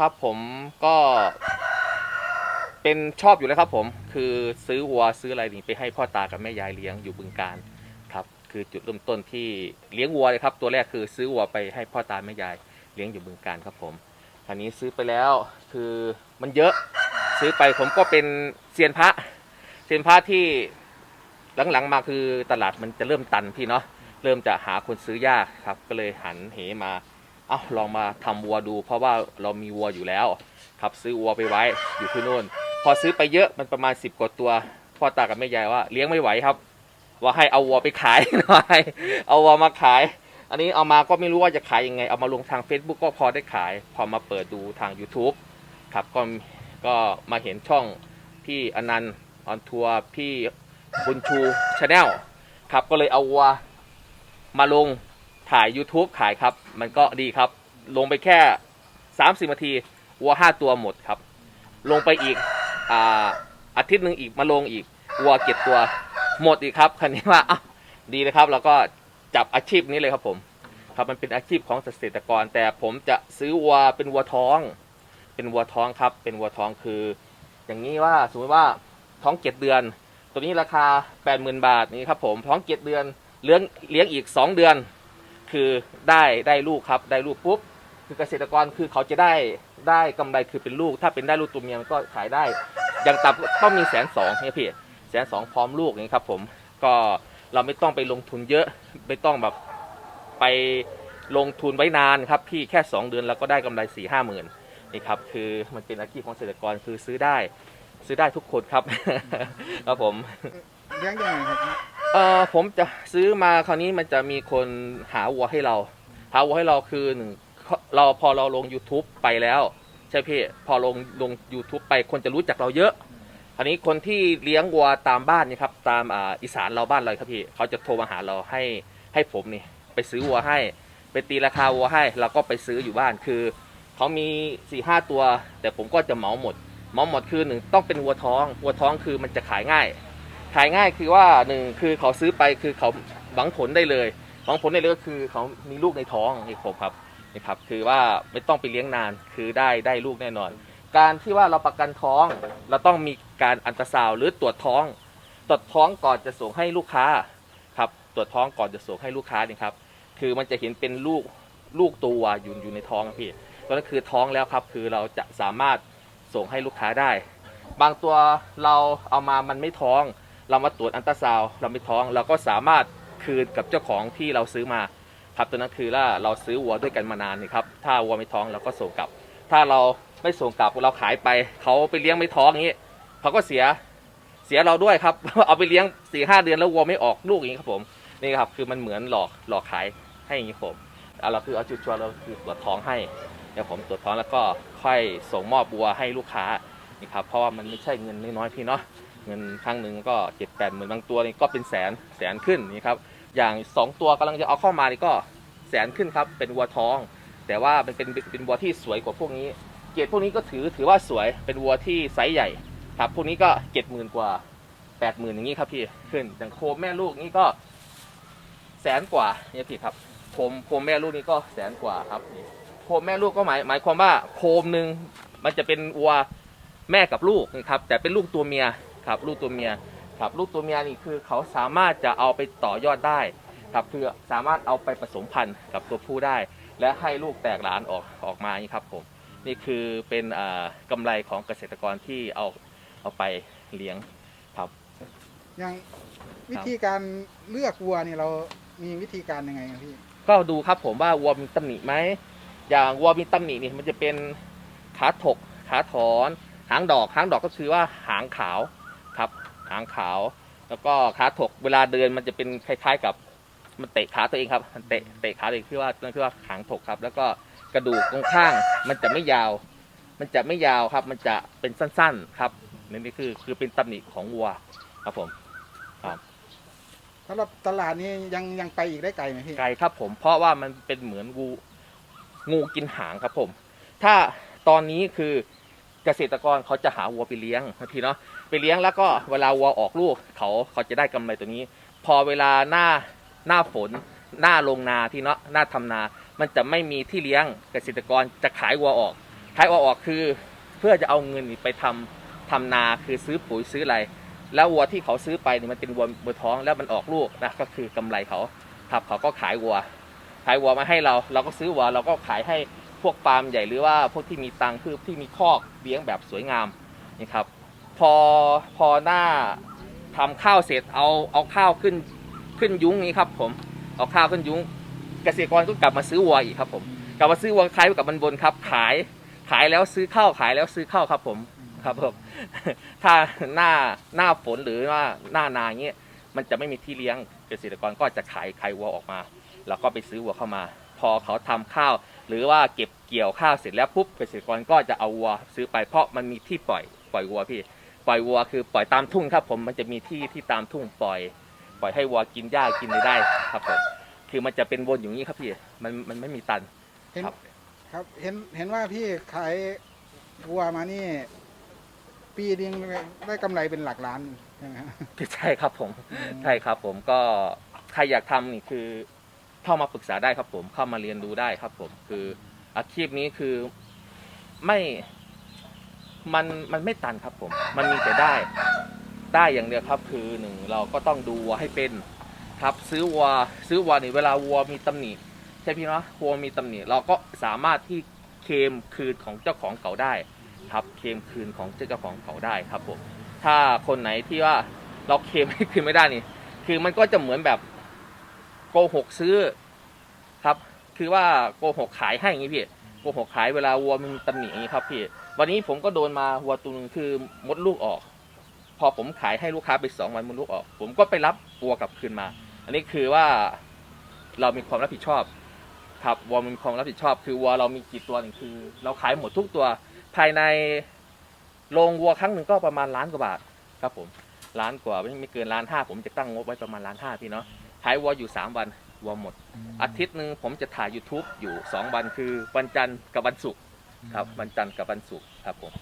ครับผมก็เป็นชอบอยู่แล้วครับผมคือซื้อวัวซื้ออะไรนี่ไปให้พ่อตากับแม่ยายเลี้ยงอยู่บึงการครับคือจุดเริ่มต้นที่เลี้ยงวัวเลยครับ ตัวแรกคือซื้อวัวไปให้พ่อตาแม่ยายเลี้ยงอยู่บึงการครับผมคราวนี้ซื้อไปแล้วคือมันเยอะซื้อไปผมก็เป็นเซียนพระเซียนพระที่หลังๆมาคือตลาดมันจะเริ่มตันพี่เนาะเริ่มจะหาคนซื้อยากครับ ก็เลยหันเหมา เอาลองมาทำวัวดู เพราะว่าเรามีวัวอยู่แล้วครับซื้อวัวไปไว้อยู่ที่นู่น พอซื้อไปเยอะมันประมาณ 10 กว่าตัวพ่อตากับแม่ยายว่าเลี้ยงไม่ไหวครับ ว่าให้เอาวัวไปขายหน่อยเอาวัวมาขาย อันนี้เอามาก็ไม่รู้ว่าจะขายยังไง เอามาลงทาง Facebook ก็พอได้ขาย พอมาเปิดดูทาง YouTube ครับก็ก็มาเห็นช่องพี่อนันต์ออนทัวร์พี่บุญชูชาแนลครับก็เลยเอาวัวมาลง ถ่าย YouTube ขายครับ มันก็ดีครับ ลงไปแค่ 30นาทีวัว5ตัวหมดครับ ลงไปอีกอ่าอาทิตย์หนึ่งอีกมาลงอีกวัวเก็บตัวหมดอีกครับคันนี้ว่าอ้าวดีเลยครับแล้วก็จับอาชีพนี้เลยครับผม ครับมันเป็นอาชีพของเกษตรกร แต่ผมจะซื้อวัวเป็นวัวท้อง เป็นวัวท้องครับ เป็นวัวท้องคือ อย่างนี้ว่าสมมติว่าท้องเจ็ดเดือน ตัวนี้ราคา 80,000 บาทนี่ครับผมท้องเจ็ดเดือนเลี้ยงเลี้ยงอีก 2 เดือน คือได้ได้ลูกครับได้ลูกปุ๊บคือเกษตรกรคือเขาจะได้ได้กำไรคือเป็นลูก ถ้าเป็นได้ลูกตัวเมียมันก็ขายได้อย่างต่ำต้องมีแสนสองเนี่ยพี่แสนสองพร้อมลูกนี่ครับผมก็เราไม่ต้องไปลงทุนเยอะไม่ต้องแบบไปลงทุนไว้นานครับพี่แค่ 2 เดือนเราก็ได้กำไร4ี่ห้าหมื่นนี่ครับคือมันเป็นอาชีพของเกษตรกรคือซื้อได้ ซื้อได้ทุกคนครับ ครับผมเลี้ยงยังไงครับ เออผมจะซื้อมาคราวนี้มันจะมีคนหาวัวให้เรา หาวัวให้เราคือหนึ่งเราพอเราลง YouTube ไปแล้ว ใช่พี่พอลงลง YouTube ไปคนจะรู้จักเราเยอะคราวนี้คนที่เลี้ยงวัวตามบ้านนี่ครับตามอ่าอีสานเราบ้านเลยครับพี่เขาจะโทรมาหาเราให้ให้ผมนี่ไปซื้อวัวให้ ไปตีราคาวัวให้เราก็ไปซื้ออยู่บ้านคือเขามีสี่ห้าตัว แต่ผมก็จะเหมาหมดเหมาหมดคือหนึ่งต้องเป็นวัวท้อง วัวท้องคือมันจะขายง่าย ขายง่ายคือว่าหนึ่งคือเขาซื้อไปคือเขาหวังผลได้เลยหวังผลได้เลยก็คือเขามีลูกในท้องนี่ผมครับนี่ครับ คือว่าไม่ต้องไปเลี้ยงนานคือได้ได้ลูกแน่นอน การที่ว่าเราประกันท้องเราต้องมีการอันตราซาวหรือตรวจท้อง ตรวจท้องก่อนจะส่งให้ลูกค้าครับตรวจท้องก่อนจะส่งให้ลูกค้านี่ครับคือมันจะเห็นเป็นลูกลูกตัวอยู่อยู่ในท้องพี่ตอนนั้นคือท้องแล้วครับ คือเราจะสามารถส่งให้ลูกค้าได้ บางตัวเราเอามามันไม่ท้อง เรามาตรวจอันตราซาวเราไม่ท้อง เราก็สามารถคืนกับเจ้าของที่เราซื้อมาครับตัวนั้นคือว่าเราซื้อวัวด้วยกันมานานนี่ครับถ้าวัวไม่ท้องเราก็ส่งกลับ ถ้าเราไม่ส่งกลับเราขายไปเขาไปเลี้ยงไม่ท้องอย่างนี้เขาก็เสียเสียเราด้วยครับเอาไปเลี้ยงสี่ห้าเดือนแล้ววัวไม่ออกลูกอย่างนี้ครับผมนี่ครับคือมันเหมือนหลอกหลอกขายให้อย่างนี้ผมเอาเราคือเอาจุดชัวร์เราคือตรวจท้องให้เดี๋ยวผมตรวจท้องแล้วก็ค่อยส่งมอบวัวให้ลูกค้านี่ครับเพราะว่ามันไม่ใช่เงินน้อยๆพี่เนาะ เงินครั้งหนึ่งก็เจ็ดแปดหมื่นบางตัวนี่ก็เป็นแสนแสนขึ้นนี่ครับอย่างสองตัวกำลังจะเอาเข้ามานี่ก็แสนขึ้นครับเป็นวัวทอง แต่ว่ามันเป็นเป็นวัวที่สวยกว่าพวกนี้ เกรดพวกนี้ก็ถือถือว่าสวยเป็นวัวที่ไซส์ใหญ่ครับพวกนี้ก็เจ็ดหมื่นกว่าแปดหมื่นอย่างนี้ครับพี่ขึ้นอย่างโคมแม่ลูกนี่ก็แสนกว่าเนี่ยพี่ครับโคมโคมแม่ลูกนี่ก็แสนกว่าครับนี่โคมแม่ลูกก็หมายหมายความว่าโคมหนึ่งมันจะเป็นวัวแม่กับลูกนะครับแต่เป็นลูกตัวเมีย ครับลูกตัวเมียครับลูกตัวเมียนี่คือเขาสามารถจะเอาไปต่อยอดได้ครับคือสามารถเอาไปผสมพันธุ์กับตัวผู้ได้ และให้ลูกแตกหลานออกออกมานี่ครับผมนี่คือเป็นอ่ากำไรของเกษตรกรที่เอาเอาไปเลี้ยงครับอย่างวิธีการเลือกวัวเนี่ยเรามีวิธีการยังไงครับพี่ก็ดูครับผมว่าวัวมีตำหนิไหมอย่างวัวมีตำหนินี่มันจะเป็นขาถกขาถอน หางดอกหางดอกก็คือว่าหางขาว ครับหางขาว แล้วก็ขาถกเวลาเดินมันจะเป็นคล้ายๆ กับมันเตะขาตัวเองครับมันเตะเตะขาตัวเองคือว่านั่นคือว่าหางถกครับ แล้วก็กระดูกตรงข้างมันจะไม่ยาว มันจะไม่ยาวครับ มันจะเป็นสั้นๆครับนี่นี่คือคือเป็นตำหนิของวัวครับผมสำหรับตลาดนี้ยังยังไปอีกได้ไกลไหมพี่ไกลครับ ผมเพราะว่ามันเป็นเหมือนงูงูกินหางครับผม ถ้าตอนนี้คือเกษตรกรเขาจะหาวัวไปเลี้ยงนะพี่เนาะ ไปเลี้ยงแล้วก็เวลาวัวออกลูกเขาเขาจะได้กำไรตัวนี้ พอเวลาหน้าหน้าฝน หน้าลงนาที่เนาะหน้าทำนา มันจะไม่มีที่เลี้ยงเกษตรกรจะขายวัวออก ขายวัวออกคือ เพื่อจะเอาเงินไปทำทำนาคือซื้อปุ๋ยซื้ออะไร แล้ววัวที่เขาซื้อไปนี่มันเป็นวัววัวท้องแล้วมันออกลูกนะก็คือกำไรเขาครับเขาก็ขายวัว ขายวัวมาให้เรา เราก็ซื้อวัวเราก็ขายให้พวกฟาร์มใหญ่หรือว่าพวกที่มีตังค์คือที่มีคอกเลี้ยงแบบสวยงามนี่ครับ พอพอหน้าทำข้าวเสร็จเอาเอาข้าวขึ้นขึ้นยุ้งนี้ครับ ผมเอาข้าวขึ้นยุ้ง เกษตรกรก็กลับมาซื้อวัวอีกครับ ผมกลับมาซื้อวัวขายกับมันบนครับ ขายขายแล้วซื้อข้าวขายแล้วซื้อข้าวครับ ผมครับผมถ้าหน้าหน้าฝนหรือว่าหน้านาเงี้ยมันจะไม่มีที่เลี้ยงเกษตรกรก็จะขายขายวัวออกมา แล้วก็ไปซื้อวัวเข้ามา พอเขาทำข้าว หรือว่าเก็บเกี่ยวข้าวเสร็จแล้วปุ๊บเกษตรกรก็จะเอาวัวซื้อไปเพราะมันมีที่ปล่อยปล่อยวัวพี่ ปล่อยวัวคือปล่อยตามทุ่งครับ ผมมันจะมีที่ที่ตามทุ่งปล่อย ปล่อยให้วัวกินหญ้ากินอะไรได้ครับผมคือมันจะเป็นวนอย่างนี้ครับพี่มันมันไม่มีตัน เห็นครับ ครับเห็นเห็นว่าพี่ขายวัวมานี่ ปีนึงได้กำไรเป็นหลักล้านใช่ไหมครับใช่ครับผมใช่ครับผมก็ใครอยากทำนี่คือเข้ามาปรึกษาได้ครับผมเข้ามาเรียนรู้ได้ครับผมคืออาชีพนี้คือไม่ มันมันไม่ตันครับผม มันมีแต่ได้ ได้อย่างเดียวครับ คือหนึ่งเราก็ต้องดูวัวให้เป็นครับซื้อวัวซื้อวัวนี่เวลาวัวมีตำหนิใช่พี่เนาะวัวมีตำหนิเราก็สามารถที่เคมคืนของเจ้าของเก่าได้ครับเคมคืนของเจ้าของเก่าได้ครับผมถ้าคนไหนที่ว่าเราเคมให้คืนไม่ได้นี่ คือมันก็จะเหมือนแบบโกหกซื้อครับ คือว่าโกหกขายให้อย่างนี้พี่ โกหกขายเวลาวัวมันมีตำหนิอย่างนี้ครับพี่ วันนี้ผมก็โดนมาวัวตัวหนึงคือมดลูกออก พอผมขายให้ลูกค้าไปสองวันมดลูกออก ผมก็ไปรับวัวกลับคืนมา อันนี้คือว่าเรามีความรับผิดชอบ ครับวัวมีความรับผิดชอบ คือวัวเรามีกี่ตัวหนี่งคือ เราขายหมดทุกตัวภายในโรงวัวครั้งหนึ่งก็ประมาณล้านกว่าบาทครับผมล้านกว่าไม่เกินล้านห้าผมจะตั้งงบไว้ประมาณล้านห้าพี่เนาะขายวัวอยู่สามวันวัวหมด อาทิตย์หนึ่งผมจะถ่าย YouTube อยู่สองวันคือวันจันทร์กับวันศุกร์ครับวันจันทร์กับวันศุกร์ครับผม